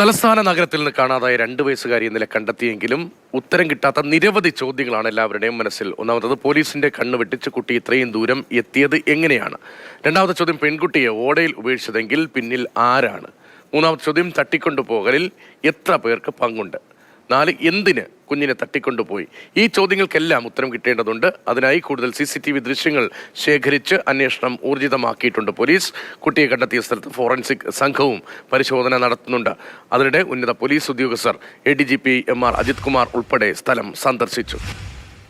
തലസ്ഥാന നഗരത്തിൽ നിന്ന് കാണാതായ രണ്ട് വയസ്സുകാരി ഇന്നലെ കണ്ടെത്തിയെങ്കിലും ഉത്തരം കിട്ടാത്ത നിരവധി ചോദ്യങ്ങളാണ് എല്ലാവരുടെയും മനസ്സിൽ. ഒന്നാമത്തത് പോലീസിന്റെ കണ്ണ് വെട്ടിച്ച് കുട്ടി ഇത്രയും ദൂരം എത്തിയത് എങ്ങനെയാണ്? രണ്ടാമത്തെ ചോദ്യം പെൺകുട്ടിയെ ഓടയിൽ ഉപേക്ഷിച്ചതെങ്കിൽ പിന്നിൽ ആരാണ്? മൂന്നാമത്തെ ചോദ്യം തട്ടിക്കൊണ്ടുപോകലിൽ എത്ര പേർക്ക് പങ്കുണ്ട്? നാല് എന്തിന് കുഞ്ഞിനെ തട്ടിക്കൊണ്ടുപോയി? ഈ ചോദ്യങ്ങൾക്കെല്ലാം ഉത്തരം കിട്ടേണ്ടതുണ്ട്. അതിനായി കൂടുതൽ സി സി ടി വി ദൃശ്യങ്ങൾ ശേഖരിച്ച് അന്വേഷണം ഊർജിതമാക്കിയിട്ടുണ്ട് പോലീസ്. കുട്ടിയെ കണ്ടെത്തിയ സ്ഥലത്ത് ഫോറൻസിക് സംഘവും പരിശോധന നടത്തുന്നുണ്ട്. അതിനിടെ ഉന്നത പോലീസ് ഉദ്യോഗസ്ഥർ A D G P M R Ajith Kumar ഉൾപ്പെടെ സ്ഥലം സന്ദർശിച്ചു.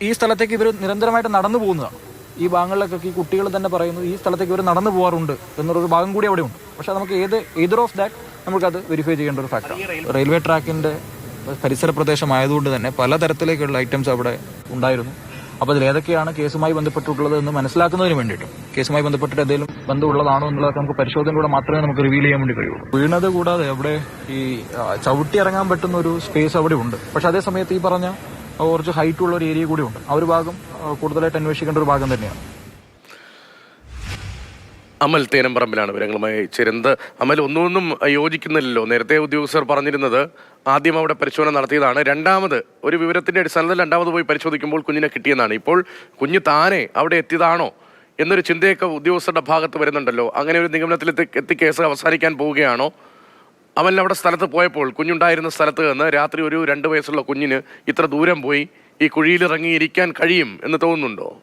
ഈ സ്ഥലത്തേക്ക് ഇവർ നിരന്തരമായിട്ട് നടന്നു പോകുന്നതാണ്. ഈ ഭാഗങ്ങളിലൊക്കെ ഈ കുട്ടികൾ തന്നെ പറയുന്നു ഈ സ്ഥലത്തേക്ക് ഇവർ നടന്നു പോകാറുണ്ട് എന്നുള്ളൊരു ഭാഗം കൂടി അവിടെ ഉണ്ട് പക്ഷേ നമുക്ക് ഏത് ഏതർ ഓഫ് ദാറ്റ് നമുക്കത് വെരിഫൈ ചെയ്യേണ്ട ഒരു ഫാക്ടറാണ് റെയിൽവേ ട്രാക്കിന്റെ പരിസര പ്രദേശമായതുകൊണ്ട് തന്നെ പലതരത്തിലേക്കുള്ള ഐറ്റംസ് അവിടെ ഉണ്ടായിരുന്നു. അപ്പോൾ അതിൽ ഏതൊക്കെയാണ് കേസുമായി ബന്ധപ്പെട്ടിട്ടുള്ളത് എന്ന് മനസ്സിലാക്കുന്നതിന് വേണ്ടിയിട്ടും കേസുമായി ബന്ധപ്പെട്ടിട്ട് എന്തെങ്കിലും ബന്ധമുള്ളതാണോ എന്നുള്ളതൊക്കെ നമുക്ക് പരിശോധനയിലൂടെ മാത്രമേ നമുക്ക് റിവീൽ ചെയ്യാൻ വേണ്ടി കഴിയുള്ളൂ. വീണത് കൂടാതെ അവിടെ ഈ ചവിട്ടി ഇറങ്ങാൻ പറ്റുന്ന ഒരു സ്പേസ് അവിടെ ഉണ്ട്. പക്ഷെ അതേ സമയത്ത് ഈ പറഞ്ഞ കുറച്ച് ഹൈറ്റ് ഉള്ള ഒരു ഏരിയ കൂടി ഉണ്ട്. ആ ഒരു ഭാഗം കൂടുതലായിട്ട് അന്വേഷിക്കേണ്ട ഒരു ഭാഗം തന്നെയാണ്. അമൽ തേനമ്പറമ്പിലാണ് വിവരങ്ങളുമായി ചേരുന്നത്. അമൽ ഒന്നൊന്നും യോജിക്കുന്നില്ലല്ലോ. നേരത്തെ ഉദ്യോഗസ്ഥർ പറഞ്ഞിരുന്നത് ആദ്യം അവിടെ പരിശോധന നടത്തിയതാണ്. രണ്ടാമത് ഒരു വിവരത്തിന്റെ അടിസ്ഥാനത്തിൽ രണ്ടാമത് പോയി പരിശോധിക്കുമ്പോൾ കുഞ്ഞിനെ കിട്ടിയെന്നാണ്. ഇപ്പോൾ കുഞ്ഞ് താനെ അവിടെ എത്തിയതാണോ എന്നൊരു ചിന്തയൊക്കെ ഉദ്യോഗസ്ഥരുടെ ഭാഗത്ത് വരുന്നുണ്ടല്ലോ. അങ്ങനെ ഒരു നിഗമനത്തിൽ എത്തി കേസ് അവസാനിക്കാൻ പോവുകയാണോ? അവൻ അവിടെ സ്ഥലത്ത് പോയപ്പോൾ കുഞ്ഞുണ്ടായിരുന്ന സ്ഥലത്ത് നിന്ന് രാത്രി ഒരു രണ്ട് വയസ്സുള്ള കുഞ്ഞിന് ഇത്ര ദൂരം പോയി ഈ കുഴിയിൽ ഇറങ്ങി ഇരിക്കാൻ കഴിയും എന്ന് തോന്നുന്നുണ്ടോ?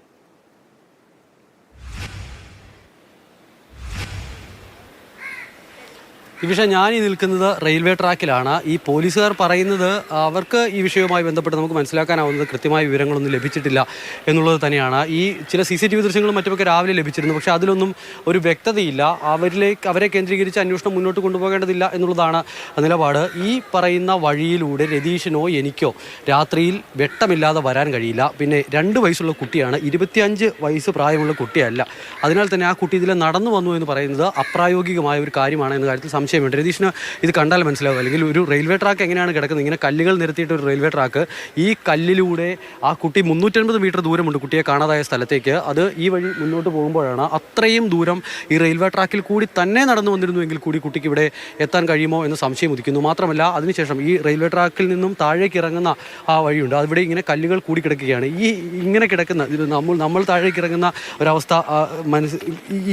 ഈ വിഷയം ഞാൻ ഈ നിൽക്കുന്നത് റെയിൽവേ ട്രാക്കിലാണ്. ഈ പോലീസുകാർ പറയുന്നത് അവർക്ക് ഈ വിഷയവുമായി ബന്ധപ്പെട്ട് നമുക്ക് മനസ്സിലാക്കാനാവുന്നത് കൃത്യമായ വിവരങ്ങളൊന്നും ലഭിച്ചിട്ടില്ല എന്നുള്ളത് തന്നെയാണ്. ഈ ചില സി സി ടി വി ദൃശ്യങ്ങളും മറ്റുമൊക്കെ രാവിലെ ലഭിച്ചിരുന്നു. പക്ഷേ അതിലൊന്നും ഒരു വ്യക്തതയില്ല. അവരിലേക്ക് അവരെ കേന്ദ്രീകരിച്ച് അന്വേഷണം മുന്നോട്ട് കൊണ്ടുപോകേണ്ടതില്ല എന്നുള്ളതാണ് നിലപാട്. ഈ പറയുന്ന വഴിയിലൂടെ രതീഷിനോ എനിക്കോ രാത്രിയിൽ വെട്ടമില്ലാതെ വരാൻ കഴിയില്ല. പിന്നെ രണ്ട് വയസ്സുള്ള കുട്ടിയാണ്. ഇരുപത്തിയഞ്ച് വയസ്സ് പ്രായമുള്ള കുട്ടിയല്ല. അതിനാൽ തന്നെ ആ കുട്ടി ഇതിൽ നടന്നു വന്നു എന്ന് പറയുന്നത് അപ്രായോഗികമായ ഒരു കാര്യമാണ് എന്ന കാര്യത്തിൽ സംശയമുണ്ട്. രതീഷിന് ഇത് കണ്ടാൽ മനസ്സിലാവും. അല്ലെങ്കിൽ ഒരു റെയിൽവേ ട്രാക്ക് എങ്ങനെയാണ് കിടക്കുന്നത്? ഇങ്ങനെ കല്ലുകൾ നിരത്തിയിട്ട് ഒരു റെയിൽവേ ട്രാക്ക് ഈ കല്ലിലൂടെ ആ കുട്ടി മുന്നൂറ്റൻപത് മീറ്റർ ദൂരമുണ്ട് കുട്ടിയെ കാണാതായ സ്ഥലത്തേക്ക്. അത് ഈ വഴി മുന്നോട്ട് പോകുമ്പോഴാണ് അത്രയും ദൂരം ഈ റെയിൽവേ ട്രാക്കിൽ കൂടി തന്നെ നടന്നു വന്നിരുന്നുവെങ്കിൽ കൂടി കുട്ടിക്ക് ഇവിടെ എത്താൻ കഴിയുമോ എന്ന് സംശയം ഉദിക്കുന്നു. മാത്രമല്ല അതിനുശേഷം ഈ റെയിൽവേ ട്രാക്കിൽ നിന്നും താഴേക്ക് ഇറങ്ങുന്ന ആ വഴിയുണ്ട്. അവിടെ ഇങ്ങനെ കല്ലുകൾ കൂടി കിടക്കുകയാണ്. ഈ ഇങ്ങനെ കിടക്കുന്ന നമ്മൾ നമ്മൾ താഴേക്ക് ഇറങ്ങുന്ന ഒരവസ്ഥ മനസ്സ്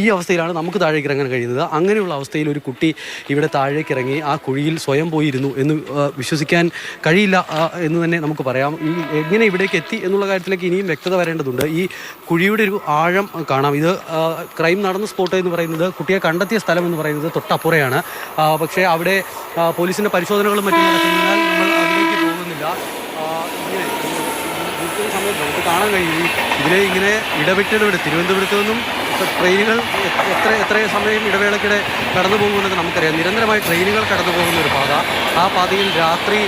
ഈ അവസ്ഥയിലാണ് നമുക്ക് താഴേക്ക് ഇറങ്ങാൻ കഴിയുന്നത്. അങ്ങനെയുള്ള അവസ്ഥയിൽ ഒരു കുട്ടി ഇവിടെ താഴേക്ക് ഇറങ്ങി ആ കുഴിയിൽ സ്വയം പോയിരുന്നു എന്ന് വിശ്വസിക്കാൻ കഴിയില്ല എന്ന് തന്നെ നമുക്ക് പറയാം. ഈ എങ്ങനെ ഇവിടേക്ക് എത്തി എന്നുള്ള കാര്യത്തിലേക്ക് ഇനിയും വ്യക്തത വരേണ്ടതുണ്ട്. ഈ കുഴിയുടെ ഒരു ആഴം കാണാം. ഇത് ക്രൈം നടന്ന സ്പോട്ട് എന്ന് പറയുന്നത് കുട്ടിയെ കണ്ടെത്തിയ സ്ഥലം എന്ന് പറയുന്നത് തൊട്ടപ്പുറയാണ്. പക്ഷേ അവിടെ പോലീസിന്റെ പരിശോധനകളും മറ്റും നടക്കുന്നതിനാൽ നമ്മൾ അതിലേക്ക് പോകുന്നില്ല. ഇങ്ങനെ സമയത്ത് നമുക്ക് കാണാൻ കഴിയും. ഇതിലെ ഇങ്ങനെ ഇടപെട്ടിടപെട്ട് തിരുവനന്തപുരത്ത് നിന്നും ട്രെയിനുകൾ എത്ര എത്ര സമയം ഇടവേളയ്ക്കിടെ കടന്നു പോകുമെന്നൊക്കെ നമുക്കറിയാം. നിരന്തരമായി ട്രെയിനുകൾ കടന്നു പോകുന്ന ഒരു പാത. ആ പാതയിൽ രാത്രി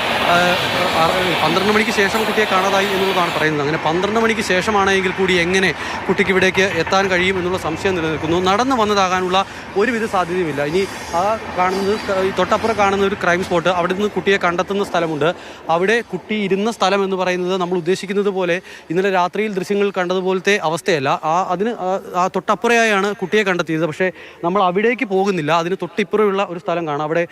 പന്ത്രണ്ട് മണിക്ക് ശേഷം കുട്ടിയെ കാണാതായി എന്നുള്ളതാണ് പറയുന്നത്. അങ്ങനെ പന്ത്രണ്ട് മണിക്ക് ശേഷമാണെങ്കിൽ കൂടി എങ്ങനെ കുട്ടിക്ക് ഇവിടേക്ക് എത്താൻ കഴിയും എന്നുള്ള സംശയം നിലനിൽക്കുന്നു. നടന്നു വന്നതാകാനുള്ള ഒരുവിധ സാധ്യതയുമില്ല. ഇനി ആ കാണുന്നത് തൊട്ടപ്പുറം കാണുന്ന ഒരു ക്രൈം സ്പോട്ട് അവിടെ നിന്ന് കുട്ടിയെ കണ്ടെത്തുന്ന സ്ഥലമുണ്ട്. അവിടെ കുട്ടി ഇരുന്ന സ്ഥലം എന്ന് പറയുന്നത് നമ്മൾ ഉദ്ദേശിക്കുന്നത് പോലെ ഇന്നലെ രാത്രിയിൽ ദൃശ്യങ്ങൾ കണ്ടതുപോലത്തെ അവസ്ഥയല്ല. ആ അതിന് ആ- ആ തൊട്ടപ്പുറയായാണ് കുട്ടിയെ കണ്ടെത്തിയത്. പക്ഷേ നമ്മൾ അവിടേക്ക് പോകുന്നില്ല. അതിന് തൊട്ടിപ്പുറമുള്ള ഒരു സ്ഥലം കാണാം. അവിടെ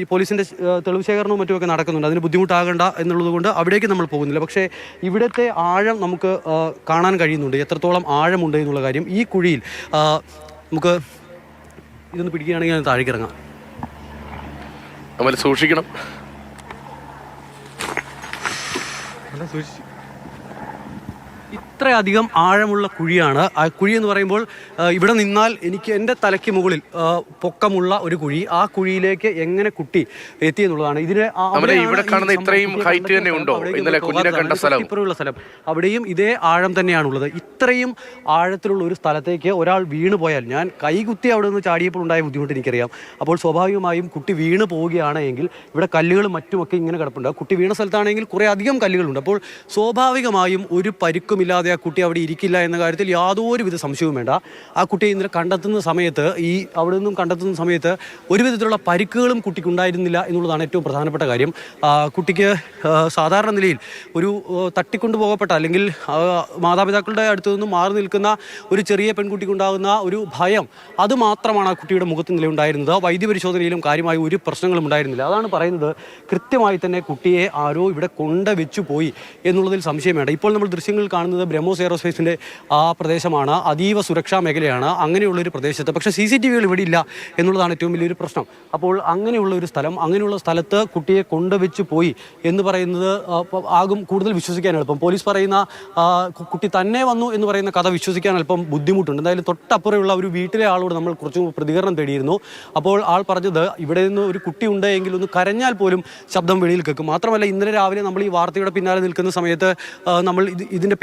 ഈ പോലീസിന്റെ തെളിവ് ശേഖരണവും മറ്റുമൊക്കെ നടക്കുന്നുണ്ട്. അതിന് ബുദ്ധിമുട്ടാകണ്ട എന്നുള്ളതുകൊണ്ട് അവിടേക്ക് നമ്മൾ പോകുന്നില്ല. പക്ഷേ ഇവിടുത്തെ ആഴം നമുക്ക് കാണാൻ കഴിയുന്നുണ്ട്. എത്രത്തോളം ആഴമുണ്ട് എന്നുള്ള കാര്യം ഈ കുഴിയിൽ നമുക്ക് ഇതൊന്ന് പിടിക്കുകയാണെങ്കിൽ ഞാൻ താഴേക്ക് ഇറങ്ങാം. സൂക്ഷിക്കണം. ഇത്രയധികം ആഴമുള്ള കുഴിയാണ്. ആ കുഴി എന്ന് പറയുമ്പോൾ ഇവിടെ നിന്നാൽ എനിക്ക് എന്റെ തലയ്ക്ക് മുകളിൽ പൊക്കമുള്ള ഒരു കുഴി. ആ കുഴിയിലേക്ക് എങ്ങനെ കുട്ടി എത്തി എന്നുള്ളതാണ്. ഇതിന് ഇവിടെ കാണുന്ന ഇത്രയും ഹൈറ്റ് തന്നെ. ഉണ്ടോ? ഇന്നലെ കുഞ്ഞിനെ കണ്ട സ്ഥലം? ഇപ്പുറമുള്ള സ്ഥലം. അവിടെയും ഇതേ ആഴം തന്നെയാണുള്ളത്. ഇത്രയും ആഴത്തിലുള്ള ഒരു സ്ഥലത്തേക്ക് ഒരാൾ വീണ് പോയാൽ ഞാൻ കൈകുത്തി അവിടെ നിന്ന് ചാടിയപ്പോൾ ഉണ്ടായ ബുദ്ധിമുട്ട് എനിക്കറിയാം. അപ്പോൾ സ്വാഭാവികമായും കുട്ടി വീണ് പോവുകയാണ് എങ്കിൽ ഇവിടെ കല്ലുകളും മറ്റുമൊക്കെ ഇങ്ങനെ കിടപ്പുണ്ട്. കുട്ടി വീണ സ്ഥലത്താണെങ്കിൽ കുറേ അധികം കല്ലുകളുണ്ട്. അപ്പോൾ സ്വാഭാവികമായും ഒരു പരിക്കുമില്ലാതെ ആ കുട്ടി അവിടെ ഇരിക്കില്ല എന്ന കാര്യത്തിൽ യാതൊരുവിധ സംശയവും വേണ്ട. ആ കുട്ടിയെ ഇന്നലെ കണ്ടെത്തുന്ന സമയത്ത് ഈ അവിടെ നിന്നും കണ്ടെത്തുന്ന സമയത്ത് ഒരുവിധത്തിലുള്ള പരിക്കുകളും കുട്ടിക്ക് ഉണ്ടായിരുന്നില്ല എന്നുള്ളതാണ് ഏറ്റവും പ്രധാനപ്പെട്ട കാര്യം. കുട്ടിക്ക് സാധാരണ നിലയിൽ ഒരു തട്ടിക്കൊണ്ടു പോകപ്പെട്ട അല്ലെങ്കിൽ മാതാപിതാക്കളുടെ അടുത്തു നിന്നും മാറി നിൽക്കുന്ന ഒരു ചെറിയ പെൺകുട്ടിക്കുണ്ടാകുന്ന ഒരു ഭയം അത് മാത്രമാണ് ആ കുട്ടിയുടെ മുഖത്ത് നിലയുണ്ടായിരുന്നത്. വൈദ്യപരിശോധനയിലും കാര്യമായ ഒരു പ്രശ്നങ്ങളും ഉണ്ടായിരുന്നില്ല. അതാണ് പറയുന്നത് കൃത്യമായി തന്നെ കുട്ടിയെ ആരോ ഇവിടെ കൊണ്ടുവച്ചു പോയി എന്നുള്ളതിൽ സംശയം വേണ്ട. ഇപ്പോൾ നമ്മൾ ദൃശ്യങ്ങൾ കാണുന്നത് ബ്രഹ്മോസ് എയറോസ്പേസിന്റെ ആ പ്രദേശമാണ് അതീവ സുരക്ഷാ മേഖലയാണ് അങ്ങനെയുള്ളൊരു പ്രദേശത്ത്. പക്ഷേ സി സി ടി വികൾ ഇവിടെ ഇല്ല എന്നുള്ളതാണ് ഏറ്റവും വലിയൊരു പ്രശ്നം. അപ്പോൾ അങ്ങനെയുള്ള ഒരു സ്ഥലം അങ്ങനെയുള്ള സ്ഥലത്ത് കുട്ടിയെ കൊണ്ടുവച്ച് പോയി എന്ന് പറയുന്നത് ആകും കൂടുതൽ വിശ്വസിക്കാൻ എളുപ്പം. പോലീസ് പറയുന്ന കുട്ടി തന്നെ വന്നു എന്ന് പറയുന്ന കഥ വിശ്വസിക്കാൻ അല്പം ബുദ്ധിമുട്ടുണ്ട്. എന്തായാലും തൊട്ടപ്പുറമുള്ള ഒരു വീട്ടിലെ ആളോട് നമ്മൾ കുറച്ച് പ്രതികരണം തേടിയിരുന്നു. അപ്പോൾ ആൾ പറഞ്ഞത് ഇവിടെ നിന്ന് ഒരു കുട്ടി ഉണ്ട് എങ്കിൽ ഒന്ന് കരഞ്ഞാൽ പോലും ശബ്ദം വെളിയിൽ കേൾക്കും. മാത്രമല്ല ഇന്നലെ രാവിലെ നമ്മൾ ഈ വാർത്തയുടെ പിന്നാലെ നിൽക്കുന്ന സമയത്ത് നമ്മൾ ഇത് ഇതിന്റെ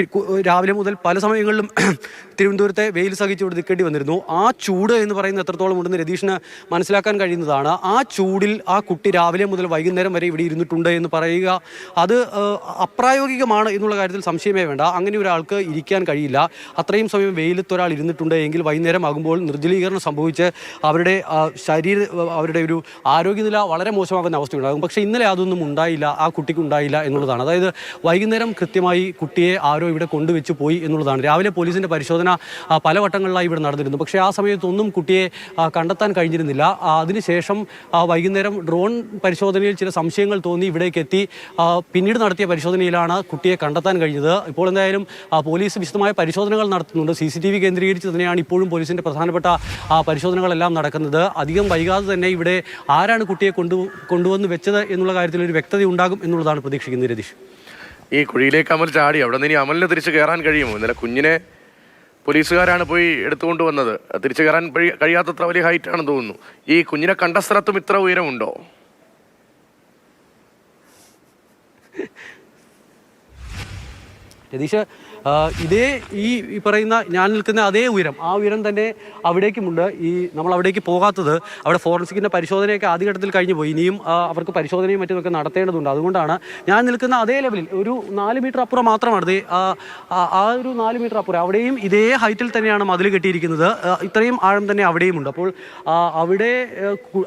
രാവിലെ മുതൽ പല സമയങ്ങളിലും തിരുവനന്തപുരത്തെ വെയിൽ സഹിച്ച് ഇവിടെ നിൽക്കേണ്ടി വന്നിരുന്നു. ആ ചൂട് എന്ന് പറയുന്നത് എത്രത്തോളം ഉണ്ടെന്ന് രതീഷിന് മനസ്സിലാക്കാൻ കഴിയുന്നതാണ്. ആ ചൂടിൽ ആ കുട്ടി രാവിലെ മുതൽ വൈകുന്നേരം വരെ ഇവിടെ ഇരുന്നിട്ടുണ്ട് എന്ന് പറയുക അത് അപ്രായോഗികമാണ് എന്നുള്ള കാര്യത്തിൽ സംശയമേ വേണ്ട. അങ്ങനെ ഒരാൾക്ക് ഇരിക്കാൻ കഴിയില്ല. അത്രയും സമയം വെയിലത്ത് ഒരാൾ ഇരുന്നിട്ടുണ്ട് എങ്കിൽ വൈകുന്നേരം ആകുമ്പോൾ നിർജലീകരണം സംഭവിച്ച് അവരുടെ ശരീര അവരുടെ ഒരു ആരോഗ്യനില വളരെ മോശമാകുന്ന അവസ്ഥയുണ്ടാകും. പക്ഷേ ഇന്നലെ അതൊന്നും ഉണ്ടായില്ല. ആ കുട്ടിക്ക് ഉണ്ടായില്ല എന്നുള്ളതാണ്. അതായത് വൈകുന്നേരം കൃത്യമായി കുട്ടിയെ ആരോ ഇവിടെ കൊണ്ടുവച്ച് പോയി എന്നുള്ളതാണ്. രാവിലെ പോലീസിന്റെ പരിശോധന പലവട്ടങ്ങളിലായി പല വട്ടങ്ങളിലായി ഇവിടെ നടന്നിരുന്നു. പക്ഷേ ആ സമയത്തൊന്നും കുട്ടിയെ കണ്ടെത്താൻ കഴിഞ്ഞിരുന്നില്ല. അതിനുശേഷം വൈകുന്നേരം ഡ്രോൺ പരിശോധനയിൽ ചില സംശയങ്ങൾ തോന്നി ഇവിടേക്ക് എത്തി. പിന്നീട് നടത്തിയ പരിശോധനയിലാണ് കുട്ടിയെ കണ്ടെത്താൻ കഴിഞ്ഞത്. ഇപ്പോൾ എന്തായാലും പോലീസ് വിശദമായ പരിശോധനകൾ നടത്തുന്നുണ്ട്. സി സി ടി വി കേന്ദ്രീകരിച്ച് തന്നെയാണ് ഇപ്പോഴും പോലീസിന്റെ പ്രധാനപ്പെട്ട പരിശോധനകളെല്ലാം നടക്കുന്നത്. അധികം വൈകാതെ തന്നെ ഇവിടെ ആരാണ് കുട്ടിയെ കൊണ്ടു കൊണ്ടുവന്ന് വെച്ചത് എന്നുള്ള കാര്യത്തിൽ ഒരു വ്യക്തത ഉണ്ടാകും എന്നുള്ളതാണ് പ്രതീക്ഷിക്കുന്നത് രതീഷ്. ഈ കുഴിയിലേക്ക് അമൽ ചാടി. അവിടെ നിന്ന് ഇനി അമലിന് തിരിച്ച് കയറാൻ കഴിയുമോ? ഇന്നലെ കുഞ്ഞിനെ പോലീസുകാരാണ് പോയി എടുത്തുകൊണ്ട് വന്നത്. തിരിച്ചു കയറാൻ കഴിയാത്തത്ര വലിയ ഹൈറ്റ് ആണെന്ന് തോന്നുന്നു. ഈ കുഞ്ഞിനെ കണ്ട സ്ഥലത്തും ഇത്ര ഉയരമുണ്ടോ? രതീഷ് ഇതേ ഈ ഈ പറയുന്ന ഞാൻ നിൽക്കുന്ന അതേ ഉയരം ആ ഉയരം തന്നെ അവിടേക്കുമുണ്ട്. ഈ നമ്മൾ അവിടേക്ക് പോകാത്തത് അവിടെ ഫോറൻസിക്കിന്റെ പരിശോധനയൊക്കെ ആദ്യഘട്ടത്തിൽ കഴിഞ്ഞു പോയി. ഇനിയും അവർക്ക് പരിശോധനയും മറ്റുമൊക്കെ നടത്തേണ്ടതുണ്ട്. അതുകൊണ്ടാണ് ഞാൻ നിൽക്കുന്ന അതേ ലെവലിൽ ഒരു നാല് മീറ്റർ അപ്പുറം മാത്രമാണ്. ആ ഒരു നാല് മീറ്റർ അപ്പുറം. അവിടെയും ഇതേ ഹൈറ്റിൽ തന്നെയാണ് മതിൽ കെട്ടിയിരിക്കുന്നത്. ഇത്രയും ആഴം തന്നെ അവിടെയും ഉണ്ട് അപ്പോൾ അവിടെ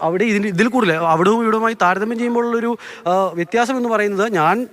അവിടെ ഇതിന് ഇതിൽ കൂടുതൽ അവിടവും ഇവിടുമായി താരതമ്യം ചെയ്യുമ്പോഴുള്ളൊരു വ്യത്യാസം എന്ന് പറയുന്നത് ഞാൻ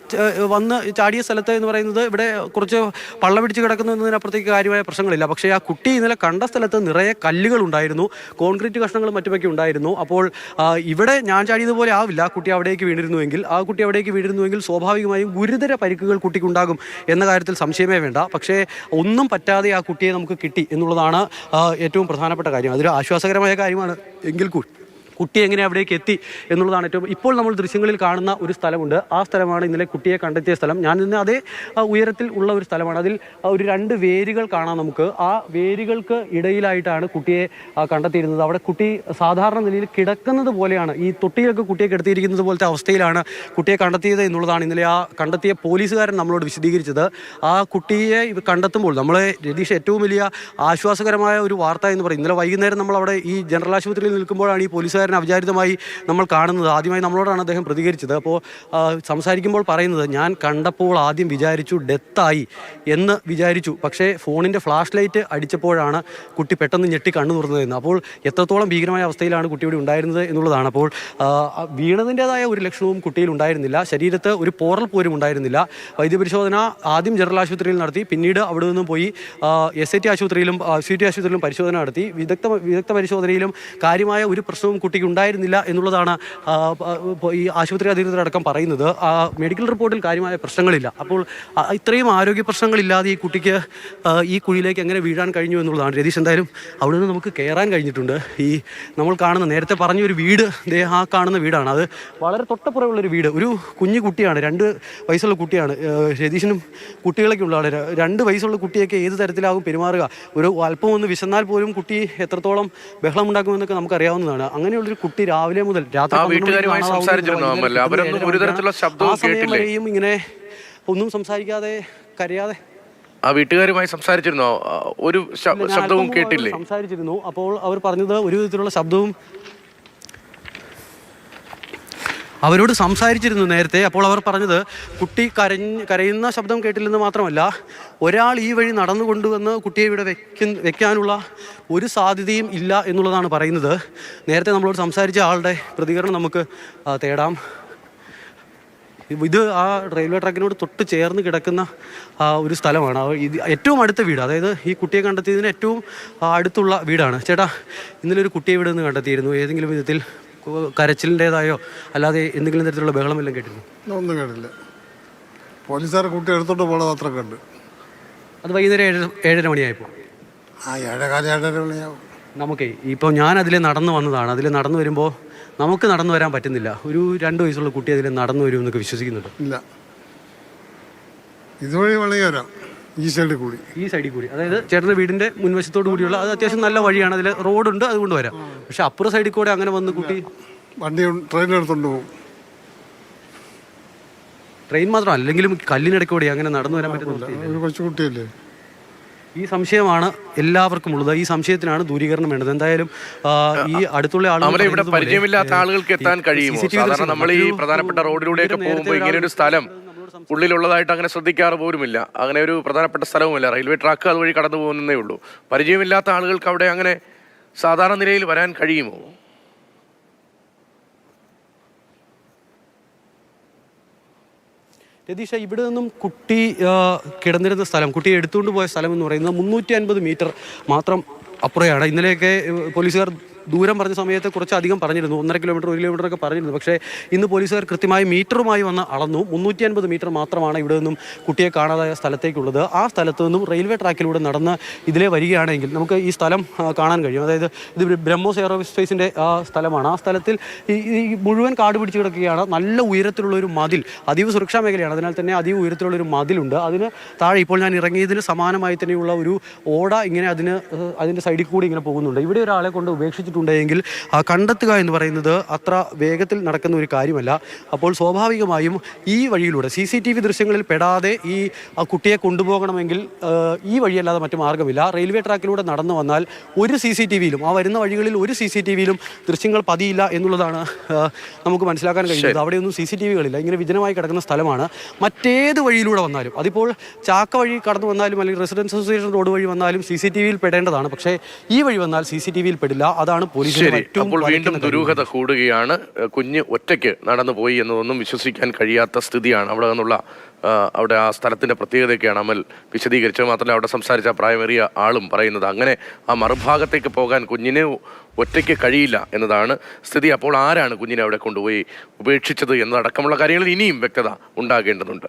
വന്ന് ചാടിയ സ്ഥലത്ത് എന്ന് പറയുന്നത് ഇവിടെ കുറച്ച് പള്ളം പിടിച്ച് കിടക്കുന്നു എന്നതിനപ്പുറത്തേക്ക് കാര്യമായ പ്രശ്നങ്ങളില്ല. പക്ഷേ ആ കുട്ടി ഇന്നലെ കണ്ട സ്ഥലത്ത് നിറയെ കല്ലുകൾ ഉണ്ടായിരുന്നു. കോൺക്രീറ്റ് കഷ്ണങ്ങളും മറ്റുമൊക്കെ ഉണ്ടായിരുന്നു. അപ്പോൾ ആ, ഇവിടെ ഞാൻ ചാടിയതുപോലെ ആവില്ല. കുട്ടി അവിടേക്ക് വീണിരുന്നുവെങ്കിൽ ആ കുട്ടി അവിടേക്ക് വീണിരുന്നുവെങ്കിൽ സ്വാഭാവികമായും ഗുരുതര പരിക്കുകൾ കുട്ടിക്ക് ഉണ്ടാകും എന്ന കാര്യത്തിൽ സംശയമേ വേണ്ട. പക്ഷേ ഒന്നും പറ്റാതെ ആ കുട്ടിയെ നമുക്ക് കിട്ടി എന്നുള്ളതാണ് ആ, ഏറ്റവും പ്രധാനപ്പെട്ട കാര്യം. അതൊരു ആശ്വാസകരമായ കാര്യമാണ്. എങ്കിൽ കൂടി കുട്ടി എങ്ങനെ അവിടേക്ക് എത്തി എന്നുള്ളതാണ് ഏറ്റവും ഇപ്പോൾ നമ്മൾ ദൃശ്യങ്ങളിൽ കാണുന്ന ഒരു സ്ഥലമുണ്ട്. ആ സ്ഥലമാണ് ഇന്നലെ കുട്ടിയെ കണ്ടെത്തിയ സ്ഥലം. ഞാൻ നിന്ന് അതേ ഉയരത്തിൽ ഉള്ള ഒരു സ്ഥലമാണ്. അതിൽ ഒരു രണ്ട് വേരുകൾ കാണാം നമുക്ക്. ആ വേരുകൾക്ക് ഇടയിലായിട്ടാണ് കുട്ടിയെ കണ്ടെത്തിയിരുന്നത്. അവിടെ കുട്ടി സാധാരണ നിലയിൽ കിടക്കുന്നത് പോലെയാണ്. ഈ തൊട്ടിയിലൊക്കെ കുട്ടിയെ കിടത്തിയിരിക്കുന്നത് പോലത്തെ അവസ്ഥയിലാണ് കുട്ടിയെ കണ്ടെത്തിയത് എന്നുള്ളതാണ് ഇന്നലെ ആ കണ്ടെത്തിയ പോലീസുകാരൻ നമ്മളോട് വിശദീകരിച്ചത്. ആ കുട്ടിയെ കണ്ടെത്തുമ്പോൾ നമ്മളെ രതീഷ് ഏറ്റവും വലിയ ആശ്വാസകരമായ ഒരു വാർത്ത എന്ന് പറയും. ഇന്നലെ വൈകുന്നേരം നമ്മൾ അവിടെ ഈ ജനറൽ ആശുപത്രിയിൽ നിൽക്കുമ്പോഴാണ് ഈ പോലീസുകാരൻ അവിചാരിതമായി നമ്മൾ കാണുന്നത്. ആദ്യമായി നമ്മളോടാണ് അദ്ദേഹം പ്രതികരിച്ചത്. അപ്പോൾ സംസാരിക്കുമ്പോൾ പറയുന്നത് ഞാൻ കണ്ടപ്പോൾ ആദ്യം വിചാരിച്ചു ഡെത്തായി എന്ന് വിചാരിച്ചു. പക്ഷേ ഫോണിന്റെ ഫ്ലാഷ് ലൈറ്റ് അടിച്ചപ്പോഴാണ് കുട്ടി പെട്ടെന്ന് ഞെട്ടി കണ്ണു തുറന്നതെന്ന് അപ്പോൾ എത്രത്തോളം ഭീകരമായ അവസ്ഥയിലാണ് കുട്ടി ഇവിടെ ഉണ്ടായിരുന്നത് എന്നുള്ളതാണ്. അപ്പോൾ വീണതിന്റെതായ ഒരു ലക്ഷണവും കുട്ടിയിൽ ഉണ്ടായിരുന്നില്ല. ശരീരത്ത് ഒരു പോറൽ പോലും ഉണ്ടായിരുന്നില്ല. വൈദ്യപരിശോധന ആദ്യം ജനറൽ ആശുപത്രിയിൽ നടത്തി പിന്നീട് അവിടെ നിന്നും പോയി എസ് ഐ ടി ആശുപത്രിയിലും സി ടി ആശുപത്രിയിലും പരിശോധന നടത്തി. വിദഗ്ധ വിദഗ്ധ പരിശോധനയിലും കാര്യമായ ഒരു പ്രശ്നവും കുട്ടിക്ക് ഉണ്ടായിരുന്നില്ല എന്നുള്ളതാണ് ഈ ആശുപത്രി അധികൃതരടക്കം പറയുന്നത്. മെഡിക്കൽ റിപ്പോർട്ടിൽ കാര്യമായ പ്രശ്നങ്ങളില്ല. അപ്പോൾ ഇത്രയും ആരോഗ്യ പ്രശ്നങ്ങളില്ലാതെ ഈ കുട്ടിക്ക് ഈ കുഴിയിലേക്ക് എങ്ങനെ വീഴാൻ കഴിഞ്ഞു എന്നുള്ളതാണ് രതീഷ് എന്തായാലും അവിടെ നിന്ന് നമുക്ക് കയറാൻ കഴിഞ്ഞിട്ടുണ്ട്. ഈ നമ്മൾ കാണുന്ന നേരത്തെ പറഞ്ഞ ഒരു വീട് ആ കാണുന്ന വീടാണ്. അത് വളരെ തൊട്ടപ്പുറമുള്ളൊരു വീട്. ഒരു കുഞ്ഞു കുട്ടിയാണ് രണ്ട് വയസ്സുള്ള കുട്ടിയാണ്. രതീഷിനും കുട്ടികളൊക്കെ ഉള്ള ആൾ രണ്ട് വയസ്സുള്ള കുട്ടിയൊക്കെ ഏത് തരത്തിലാകും പെരുമാറുക? ഒരു അല്പം ഒന്ന് വിശന്നാൽ പോലും കുട്ടി എത്രത്തോളം ബഹളം ഉണ്ടാക്കുമെന്നൊക്കെ നമുക്കറിയാവുന്നതാണ്. കുട്ടി രാവിലെ മുതൽ രാത്രി ആ വീട്ടുകാരുമായി കാണാതാവുന്നത് സംസാരിച്ചിരുന്നോ അമൽ? അവരൊന്നും ഒരു തരത്തിലുള്ള ശബ്ദവും കേട്ടില്ലേ? ഇങ്ങനെ ഒന്നും സംസാരിക്കാതെ കരയാതെ ആ വീട്ടുകാരുമായി സംസാരിച്ചിരുന്നോ ഒരു ശബ്ദവും കേട്ടില്ലേ സംസാരിച്ചിരുന്നു അപ്പോൾ അവർ പറഞ്ഞത് ഒരു വിധത്തിലുള്ള ശബ്ദവും അവരോട് സംസാരിച്ചിരുന്നു നേരത്തെ. അപ്പോൾ അവർ പറഞ്ഞത് കുട്ടി കരഞ്ഞ് കരയുന്ന ശബ്ദം കേട്ടില്ലെന്ന് മാത്രമല്ല ഒരാൾ ഈ വഴി നടന്നു കൊണ്ടുവന്ന് കുട്ടിയെ ഇവിടെ വെക്ക വെക്കാനുള്ള ഒരു സാധ്യതയും ഇല്ല എന്നുള്ളതാണ് പറയുന്നത്. നേരത്തെ നമ്മളോട് സംസാരിച്ച ആളുടെ പ്രതികരണം നമുക്ക് തേടാം. ഇത് ആ റെയിൽവേ ട്രാക്കിനോട് തൊട്ട് ചേർന്ന് കിടക്കുന്ന ഒരു സ്ഥലമാണ്. ഇത് ഏറ്റവും അടുത്ത വീട്. അതായത് ഈ കുട്ടിയെ കണ്ടെത്തിയതിന് ഏറ്റവും അടുത്തുള്ള വീടാണ്. ചേട്ടാ ഇന്നലെ ഒരു കുട്ടിയെ ഇവിടെ നിന്ന് കണ്ടെത്തിയിരുന്നു. ഏതെങ്കിലും വിധത്തിൽ കരച്ചിലിന്റെതായോ അല്ലാതെ എന്തെങ്കിലും തരത്തിലുള്ള ബഹളമെല്ലാം കേട്ടിരുന്നു? ഒന്നും കേട്ടില്ല. പോലീസുകാരെ കുട്ടി എടുത്തോണ്ട് പോകണ മാത്രം കണ്ട്. അത് വൈകുന്നേരം ഏഴര ഏഴര മണിയായപ്പോൾ ആ ഏഴേകാല ഏഴര മണിയാവും. നമുക്കേ ഇപ്പോൾ ഞാൻ അതിൽ നടന്നു വന്നതാണ്. അതിൽ നടന്നു വരുമ്പോൾ നമുക്ക് നടന്നു വരാൻ പറ്റുന്നില്ല. ഒരു രണ്ട് വയസ്സുള്ള കുട്ടി അതിൽ നടന്നു വരുമെന്നൊക്കെ വിശ്വസിക്കുന്നുണ്ട്. ഇല്ല. ഇതുവഴി വളരെ വരാം. ഈ സൈഡിൽ കൂടി. ഈ സൈഡിൽ കൂടി. അതായത് ചേട്ടന്റെ വീടിന്റെ മുൻവശത്തോട് കൂടിയുള്ള അത് അത്യാവശ്യം നല്ല വഴിയാണ്. അതിൽ റോഡുണ്ട് അതുകൊണ്ട് വരാം. പക്ഷെ അപ്പുറ സൈഡിൽ കൂടെ അങ്ങനെ വന്ന് കുട്ടി വണ്ടി ട്രെയിൻ എടുത്തോണ്ട് പോകും ട്രെയിൻ മാത്രം അല്ലെങ്കിലും കല്ലിനിടയ്ക്ക് കൂടി അങ്ങനെ നടന്നു വരാൻ പറ്റുന്നില്ല കൊച്ചുകുട്ടിയല്ലേ? ഈ സംശയമാണ് എല്ലാവർക്കും ഉള്ളത്. ഈ സംശയത്തിനാണ് ദൂരീകരണം വേണ്ടത്. എന്തായാലും ഈ അടുത്തുള്ള ആളുകൾ ഇവിടെ പരിചയമില്ലാത്ത ആളുകൾക്ക് എത്താൻ കഴിയും സാധാരണ നമ്മൾ ഈ പ്രധാനപ്പെട്ട റോഡിലൂടെയൊക്കെ പോകുമ്പോൾ ഇങ്ങനെ ഒരു സ്ഥലം ഉള്ളിലുള്ളതായിട്ട് അങ്ങനെ ശ്രദ്ധിക്കാറ് പോലുമില്ല. അങ്ങനെ ഒരു പ്രധാനപ്പെട്ട സ്ഥലവുമില്ല. റെയിൽവേ ട്രാക്ക് അതുവഴി കടന്നു പോകുന്നേ ഉള്ളൂ. പരിചയമില്ലാത്ത ആളുകൾക്ക് അവിടെ അങ്ങനെ സാധാരണ നിലയിൽ വരാൻ കഴിയുമോ? രതീഷ ഇവിടെ നിന്നും കുട്ടി കിടന്നിരുന്ന സ്ഥലം കുട്ടി എടുത്തുകൊണ്ട് പോയ സ്ഥലം എന്ന് പറയുന്നത് മുന്നൂറ്റി അൻപത് മീറ്റർ മാത്രം അപ്പുറയാണ്. ഇന്നലെയൊക്കെ പോലീസുകാർ ദൂരം പറഞ്ഞ സമയത്ത് കുറച്ചധികം പറഞ്ഞിരുന്നു. ഒന്നര കിലോമീറ്റർ ഒരു കിലോമീറ്റർ ഒക്കെ പറഞ്ഞിരുന്നു. പക്ഷേ ഇന്ന് പോലീസുകാർ കൃത്യമായി മീറ്ററുമായി വന്ന് അളന്നു. മുന്നൂറ്റി അൻപത് മീറ്റർ മാത്രമാണ് ഇവിടെ നിന്നും കുട്ടിയെ കാണാതായ സ്ഥലത്തേക്കുള്ളത്. ആ സ്ഥലത്ത് നിന്നും റെയിൽവേ ട്രാക്കിലൂടെ നടന്ന് ഇതിലെ വരികയാണെങ്കിൽ നമുക്ക് ഈ സ്ഥലം കാണാൻ കഴിയും. അതായത് ഇത് ബ്രഹ്മോസ് എയറോസ്പേസിന്റെ ആ സ്ഥലമാണ്. ആ സ്ഥലത്തിൽ ഈ മുഴുവൻ കാട് പിടിച്ചു കിടക്കുകയാണ്. നല്ല ഉയരത്തിലുള്ള ഒരു മതിൽ അതീവ സുരക്ഷാ മേഖലയാണ്. അതിനാൽ തന്നെ അതീവ ഉയരത്തിലുള്ള ഒരു മതിലുണ്ട്. അതിന് താഴെ ഇപ്പോൾ ഞാൻ ഇറങ്ങിയതിന് സമാനമായി തന്നെയുള്ള ഒരു ഓട ഇങ്ങനെ അതിന് അതിന്റെ സൈഡിൽ കൂടി ഇങ്ങനെ പോകുന്നുണ്ട്. ഇവിടെ ഒരാളെ കൊണ്ട് ഉപേക്ഷിച്ചിട്ടുണ്ടെങ്കിൽ ആ കണ്ടെത്തുക എന്ന് പറയുന്നത് അത്ര വേഗത്തിൽ നടക്കുന്ന ഒരു കാര്യമല്ല. അപ്പോൾ സ്വാഭാവികമായും ഈ വഴിയിലൂടെ സി സി ടി വി ദൃശ്യങ്ങളിൽ പെടാതെ ഈ കുട്ടിയെ കൊണ്ടുപോകണമെങ്കിൽ ഈ വഴിയല്ലാതെ മറ്റു മാർഗമില്ല റെയിൽവേ ട്രാക്കിലൂടെ നടന്നു വന്നാൽ ഒരു സി സി ടി വിയിലും ആ വരുന്ന വഴികളിൽ ഒരു സി സി ടി വിയിലും ദൃശ്യങ്ങൾ പതിയില്ല എന്നുള്ളതാണ് നമുക്ക് മനസ്സിലാക്കാൻ കഴിയുന്നത്. അവിടെയൊന്നും സി സി ടി വികളില്ല. ഇങ്ങനെ വിജനമായി കിടക്കുന്ന സ്ഥലമാണ്. മറ്റേത് വഴിയിലൂടെ വന്നാലും അതിപ്പോൾ ചാക്ക വഴി കടന്നു വന്നാലും അല്ലെങ്കിൽ റെസിഡൻസ് അസോസിയേഷൻ റോഡ് വഴി വന്നാലും സി സി ടി വിയിൽ പെടേണ്ടതാണ്. പക്ഷേ ഈ വഴി വന്നാൽ സി സി ടി വിയിൽ പെടില്ല. അതാണ് ശരി അപ്പോൾ വീണ്ടും ദുരൂഹത കൂടുകയാണ്. കുഞ്ഞ് ഒറ്റയ്ക്ക് നടന്നു പോയി എന്നതൊന്നും വിശ്വസിക്കാൻ കഴിയാത്ത സ്ഥിതിയാണ്. അവിടെ നിന്നുള്ള അവിടെ ആ സ്ഥലത്തിന്റെ പ്രത്യേകതയൊക്കെയാണ് അമൽ വിശദീകരിച്ചത്. മാത്രമല്ല അവിടെ സംസാരിച്ച പ്രായമേറിയ ആളും പറയുന്നത് അങ്ങനെ ആ മറുഭാഗത്തേക്ക് പോകാൻ കുഞ്ഞിന് ഒറ്റയ്ക്ക് കഴിയില്ല എന്നതാണ് സ്ഥിതി. അപ്പോൾ ആരാണ് കുഞ്ഞിനെ അവിടെ കൊണ്ടുപോയി ഉപേക്ഷിച്ചത് എന്നതടക്കമുള്ള കാര്യങ്ങളിൽ ഇനിയും വ്യക്തത ഉണ്ടാകേണ്ടതുണ്ട്.